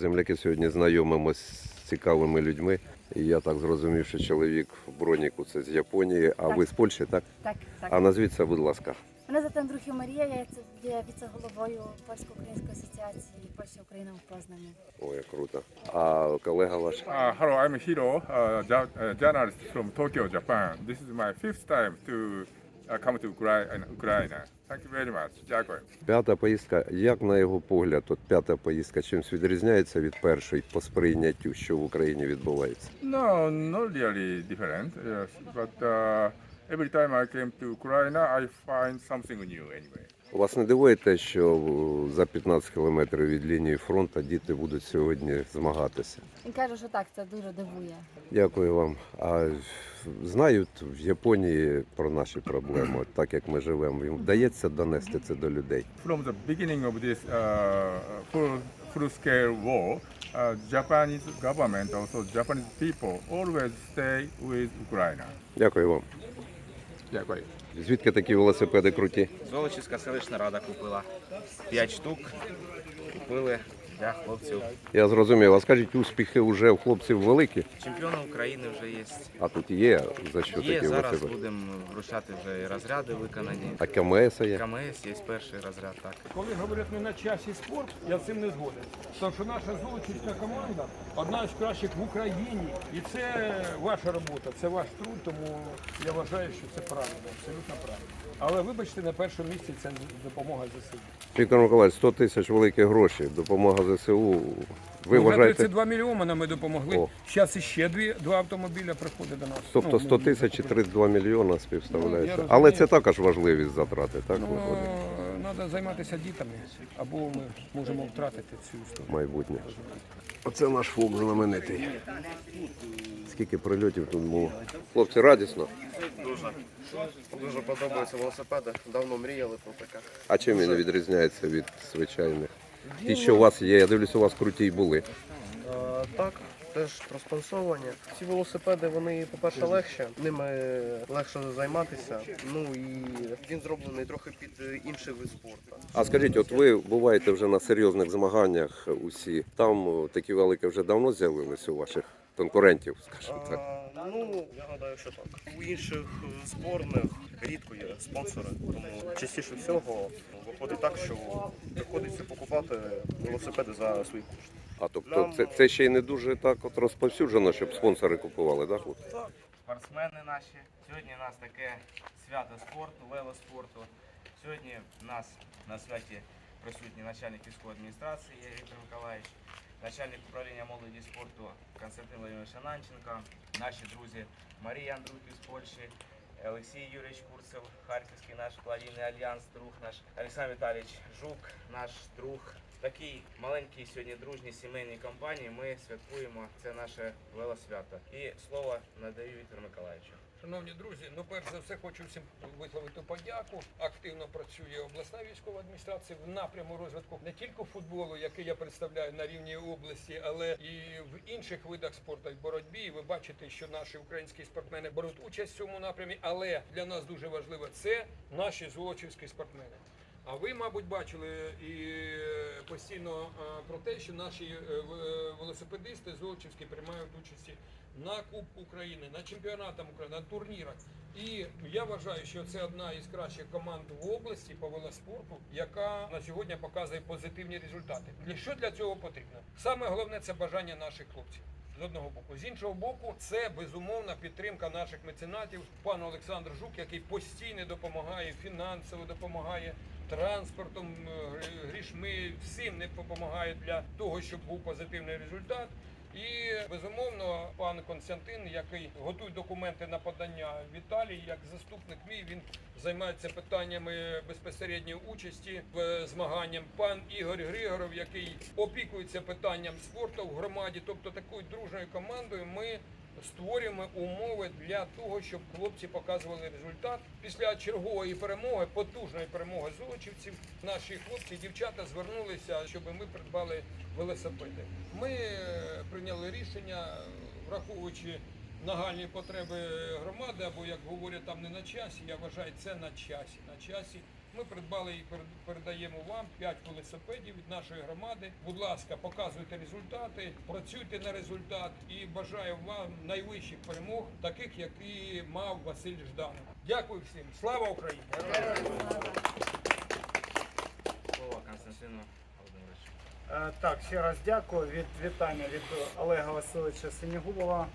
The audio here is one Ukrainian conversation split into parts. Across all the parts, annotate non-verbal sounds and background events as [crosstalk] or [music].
Земляки сьогодні знайомимось з цікавими людьми. І я так зрозумів, що чоловік в броніку це з Японії, а Так. ви з Польщі, так? Так, так. А назвіться, будь ласка. Мене звати Андрухів Марія, я це- є віце-головою Польсько-Української асоціації Польща Україна в Познані. Ой, як круто. А колега ваш? Uh, hello, I'm Hiro, uh, ja- uh, journalist from Tokyo, Japan. This is my fifth time to come to Ukra- Ukraine. Thank you very much. Дякую. П'ята поїздка. Як на його погляд, от п'ята поїздка чимсь відрізняється від першої по сприйняттю, що в Україні відбувається? No, not really different, yes, but uh, every time I came to Ukraine, I find something new anyway. Вас не дивує те, що е, за 15 кілометрів від лінії фронту діти будуть сьогодні змагатися? Він каже, що так, це дуже дивує. Дякую вам. А знають в Японії про наші проблеми, так як ми живемо. Їм вдається донести це до людей. From the beginning of this uh, full, full-scale war, uh, Japanese government, also Japanese people, always stay with Ukraine. Дякую вам. Дякую. Звідки такі велосипеди круті? Золочівська селищна рада купила П'ять штук. Купили для хлопців. Я зрозумів. А скажіть, успіхи вже у хлопців великі, Чемпіони України вже є. а тут є за що Є такі зараз велосипеди? будемо вручати вже і розряди виконані. А КМС є? КМС є перший розряд, так. Коли говорять не на часі спорт, я з цим не згоден. Тому що наша золочівська команда одна з кращих в Україні. І це ваша робота, це ваш труд, тому я вважаю, що це правильно, абсолютно правильно. Але вибачте, на першому місці це допомога ЗСУ. Віктор Миколаївич, 100 тисяч великі гроші, допомога ЗСУ. Ви Вже вважаєте, 32 мільйони ми допомогли. Зараз іще дві, два автомобіля приходять до нас. тобто Ну, 100 тисяч і 32 мільйона Ну, співставляється. я розумію. Але це також важливі затрати, так Ну, виходить, треба займатися дітьми, або ми можемо втратити цю історію. майбутнє. Оце наш фок знаменитий. Скільки прильотів тут було? Хлопці, радісно. Дуже. Дуже подобаються велосипеди. Давно мріяли про таке. А чим він відрізняється від звичайних? Ті, що у вас є, я дивлюсь, у вас круті були. Е, так, теж транспонсовані. Ці велосипеди, вони, по-перше, легші, ними легше займатися. Ну і він зроблений трохи під е, інший вид спорту. А скажіть, от ви буваєте вже на серйозних змаганнях усі. Там о, такі велики вже давно з'явилися у ваших конкурентів, скажімо так. Е, ну, я гадаю, що так. У інших е, зборних рідко є спонсори, тому частіше всього виходить так, що приходиться покупати велосипеди за свої кошти. А тобто це, це ще й не дуже так от розповсюджено, щоб спонсори купували, так? хлопці? Спортсмени наші. Сьогодні у нас таке свято спорту, велоспорту. Сьогодні у нас на святі присутній начальник військової адміністрації Віктор Миколаївич, начальник управління молоді і спорту Константин Владимирович Ананченко, наші друзі Марія Андрухів з Польщі, Олексій Юрійович Курцев, Харківський наш кладійний альянс, друг наш, Олександр Віталійович Жук, наш друг. Такій маленькій сьогодні дружній сімейній компанії ми святкуємо це наше велосвято. І слово надаю Віктору Миколаївичу. Шановні друзі, ну перш за все хочу всім висловити подяку. Активно працює обласна військова адміністрація в напряму розвитку не тільки футболу, який я представляю на рівні області, але і в інших видах спорту і боротьбі. Ви бачите, що наші українські спортсмени беруть участь в цьому напрямі. Але для нас дуже важливо це наші золочівські спортсмени. А ви, мабуть, бачили і е, постійно е, про те, що наші е, велосипедисти золочівські приймають участі на Кубку України, на чемпіонатах України, на турнірах. І я вважаю, що це одна із кращих команд в області по велоспорту, яка на сьогодні показує позитивні результати. Що для цього потрібно? Саме головне це бажання наших хлопців. З одного боку, з іншого боку, це безумовна підтримка наших меценатів. Пан Олександр Жук, який постійно допомагає фінансово, допомагає транспортом, е, грішми, всім не допомагає для того, щоб був позитивний результат. І безумовно, пан Константин, який готує документи на подання в Італії, як заступник мій, він займається питаннями безпосередньої участі в змаганням. Пан Ігор Григоров, який опікується питанням спорту в громаді, тобто такою дружною командою, ми створюємо умови для того, щоб хлопці показували результат. Після чергової перемоги, потужної перемоги золочівців, наші хлопці дівчата звернулися, щоб ми придбали велосипеди. Ми е, прийняли рішення, враховуючи нагальні потреби громади, або як говорять там не на часі. Я вважаю, це на часі. На часі Ми придбали і передаємо вам 5 велосипедів від нашої громади. Будь ласка, показуйте результати, працюйте на результат і бажаю вам найвищих перемог, таких, які мав Василь Жданов. Дякую всім. Слава Україні! Слово Константину Володимировичу. Е, Так, ще раз дякую. Від вітання від Олега Васильовича Синігубова.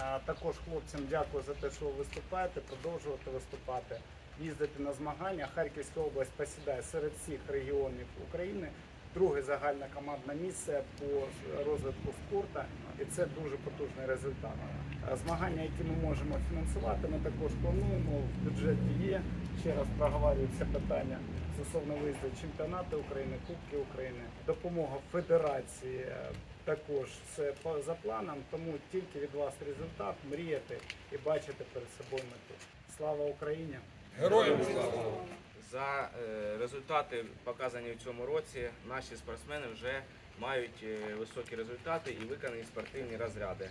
Е, Також хлопцям дякую за те, що ви виступаєте, продовжувати виступати, їздити на змагання. Харківська область посідає серед всіх регіонів України. Друге загальне командне місце по розвитку спорту, і це дуже потужний результат. Змагання, які ми можемо фінансувати, ми також плануємо. В бюджеті є. Ще раз проговорюю це питання стосовно виїзду чемпіонати України, Кубки України, допомога федерації е, також все за планом. Тому тільки від вас результат, мріяти і бачити перед собою мету. Слава Україні! Героям слава! За е, результати, показані в цьому році, наші спортсмени вже мають е, високі результати і виконані спортивні розряди.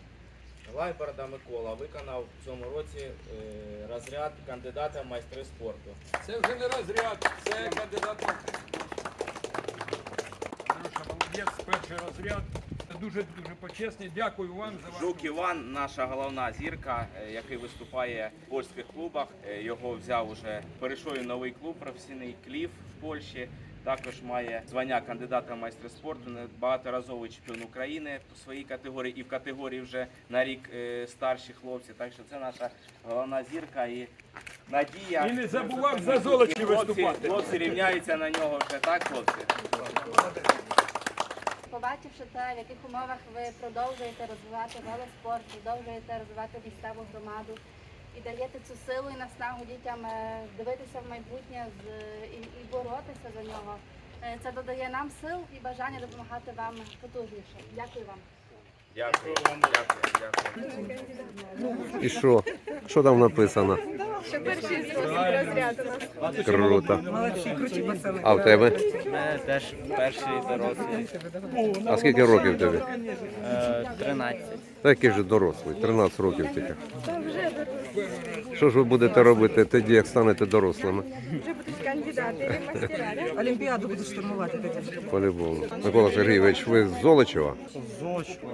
Лайборда Микола виконав в цьому році е, розряд кандидата в майстри спорту. Це вже не розряд, це кандидат. Молодець, перший розряд. Дуже дуже почесний. Дякую вам за вашу Жук Іван, наша головна зірка, е, який виступає в польських клубах. Е, Його взяв уже перейшов новий клуб професійний Кліф в Польщі. Також має звання кандидата в майстри спорту, багаторазовий чемпіон України по своїй категорії і в категорії вже на рік е, старші хлопці. Так що це наша головна зірка і надія. І не забував за золоті виступати. хлопці рівняються на нього вже так, хлопці. Побачивши те, в яких умовах ви продовжуєте розвивати велоспорт, продовжуєте розвивати місцеву громаду і даєте цю силу і наснагу дітям е, дивитися в майбутнє і, і боротися за нього. Е, Це додає нам сил і бажання допомагати вам потужніше. Дякую вам. Дякую, дякую, дякую. І що? Що там написано? Круто. А в тебе? Теж перший дорослий. А скільки років тобі? Е, 13. Та який же дорослий, 13 років тільки. Що ж ви будете робити тоді, як станете дорослими? Олімпіаду буду штурмувати тоді. По-любому. Микола Сергійович, ви з Золочева? З Золочева,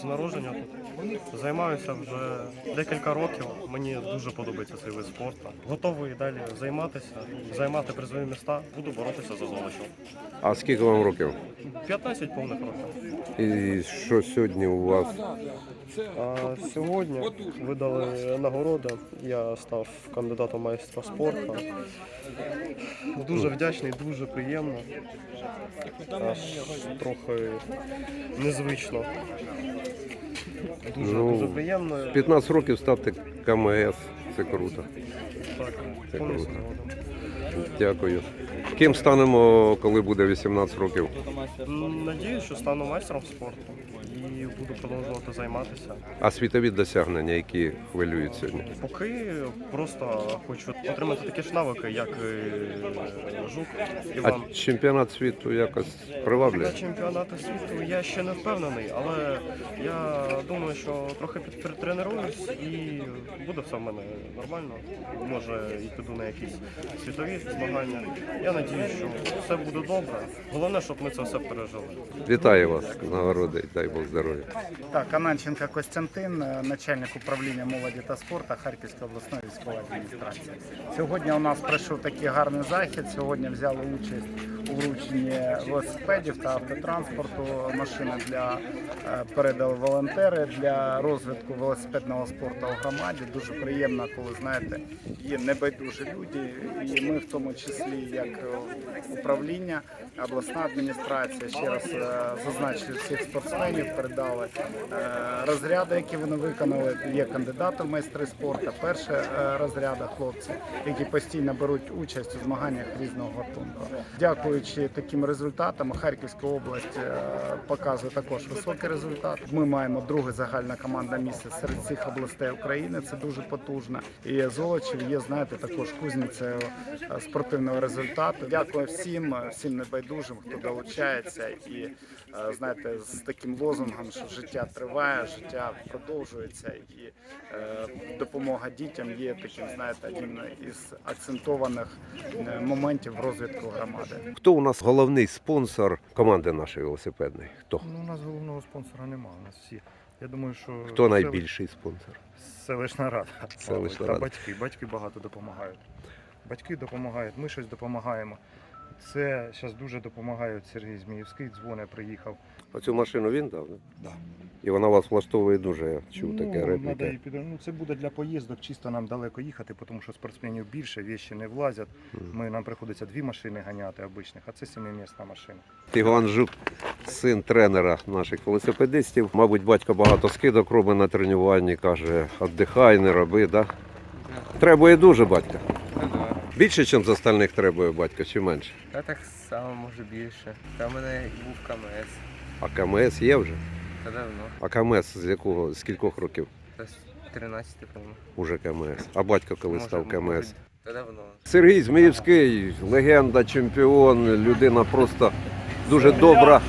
з народження тут. Займаюся вже декілька років. Мені дуже подобається цей вид спорту. Готовий далі займатися, займати призові міста. Буду боротися за Золочів. А скільки вам років? 15 повних років. І що сьогодні у вас? А сьогодні видали нагороди. Я став кандидатом майстра спорту. Дуже вдячний, дуже приємно. Аж трохи незвично. Дуже, Ну, дуже приємно. 15 років ставте КМС. Це круто. Так, Це повністю круто. Дякую. Ким станемо, коли буде 18 років? М, Надіюсь, що стану майстром спорту буду продовжувати займатися. А світові досягнення, які хвилюють сьогодні? Поки просто хочу отримати такі ж навики, як і жук А Іван. чемпіонат світу якось приваблює? На чемпіонати світу я ще не впевнений, але я думаю, що трохи підтренуюсь і буде все в мене нормально. Може і піду на якісь світові змагання. Я надіюсь, що все буде добре. Головне, щоб ми це все пережили. Вітаю вас нагороди, дай Бог здоров'я. Так, Ананченко Костянтин, начальник управління молоді та спорту Харківської обласної військової адміністрації. Сьогодні у нас пройшов такий гарний захід. Сьогодні взяли участь у велосипедів та автотранспорту. Машини для е, передали волонтери для розвитку велосипедного спорту у громаді. Дуже приємно, коли знаєте, є небайдужі люди, і ми в тому числі як управління, обласна адміністрація. Ще раз е, зазначили всіх спортсменів, передали е, розряди, які вони виконали. Є кандидати в майстри спорту, перше е, розряди хлопці, які постійно беруть участь у змаганнях різного гатунку. Дякую Дякуючи таким результатам, Харківська область е, показує також високий результат. Ми маємо друге загальне командне місце серед всіх областей України. Це дуже потужно. І Золочів є, знаєте, також кузницею е, спортивного результату. Дякую всім, е, всім небайдужим, хто долучається, і знаєте, з таким лозунгом, що життя триває, життя продовжується, і допомога дітям є таким, знаєте, одним із акцентованих моментів розвитку громади. Хто у нас головний спонсор команди нашої велосипедної? Хто? Ну, у нас головного спонсора немає. У нас всі. Я думаю, що Хто найбільший спонсор? Селищна рада. Селищна Та батьки. Батьки багато допомагають. Батьки допомагають, ми щось допомагаємо. Це зараз дуже допомагає Сергій Зміївський, дзвоне, приїхав. Оцю машину він дав? Да. І вона вас влаштовує дуже, я чув таке ну, надо репліки. і під- ну, це буде для поїздок, чисто нам далеко їхати, тому що спортсменів більше, вещі не влазять. Ми, нам приходиться дві машини ганяти обичних, а це сімимісна машина. Іван Жук, син тренера наших велосипедистів. Мабуть, батько багато скидок робить на тренуванні, каже, віддихай, не роби, да? Требує дуже батька. Більше, ніж з остальних требує батько, чи менше? Та так само, може більше. Та в мене був КМС. А КМС є вже? Та давно. А КМС з якого, з кількох років? Та з 13 певно. Уже КМС. А батько коли Може, став КМС? Та давно. Сергій Зміївський, легенда, чемпіон, людина просто дуже добра.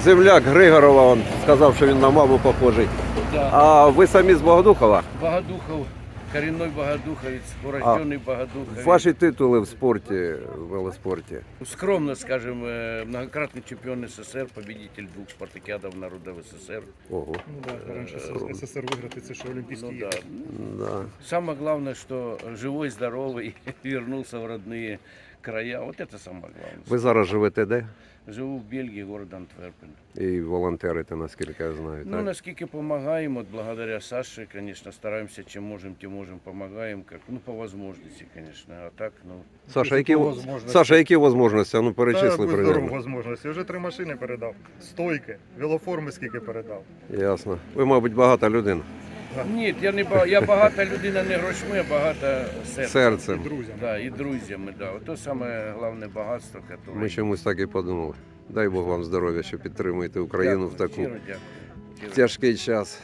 Земляк Григорова, він сказав, що він на маму похожий. А ви самі з Богодухова? Богодухов, коренной богодуховец, урожденный богодуховец. Ваші титули в спорті, в велоспорті. Скромно скажем, э, многократный чемпион СССР, победитель двух спартакиадов народов СССР. Ого. Ну да, раніше Е, СССР виграти, це що Олімпійські Ну ігри. да. Да. Самое главное, что живой, здоровый, [laughs] вернулся в родные края. Вот это самое главное. Ви зараз живете де? Живу в Бельгии, город Антверпен. І волонтерите, наскільки я знаю. Ну, Так? насколько помогаем, вот благодаря Саше, конечно, стараемся, чем можем, тем можем, помогаем, как, ну, по возможности, конечно, а так, ну, Саша, які, По возможності. Саша, які можливості? Ну перечисли будь здоров, примерно. можливості. Вже три машини передав. Стойки, велоформи скільки передав. Ясно. Ви, мабуть, багата людина. Ні, я не ба- я багата людина не грошми, а багата серцем. Серцем. Да, і друзями, да. Ото саме головне багатство, яке Ми чомусь так і подумали. Дай Бог вам здоров'я, що підтримуєте Україну в таку Щиро дякую. Щиро тяжкий час.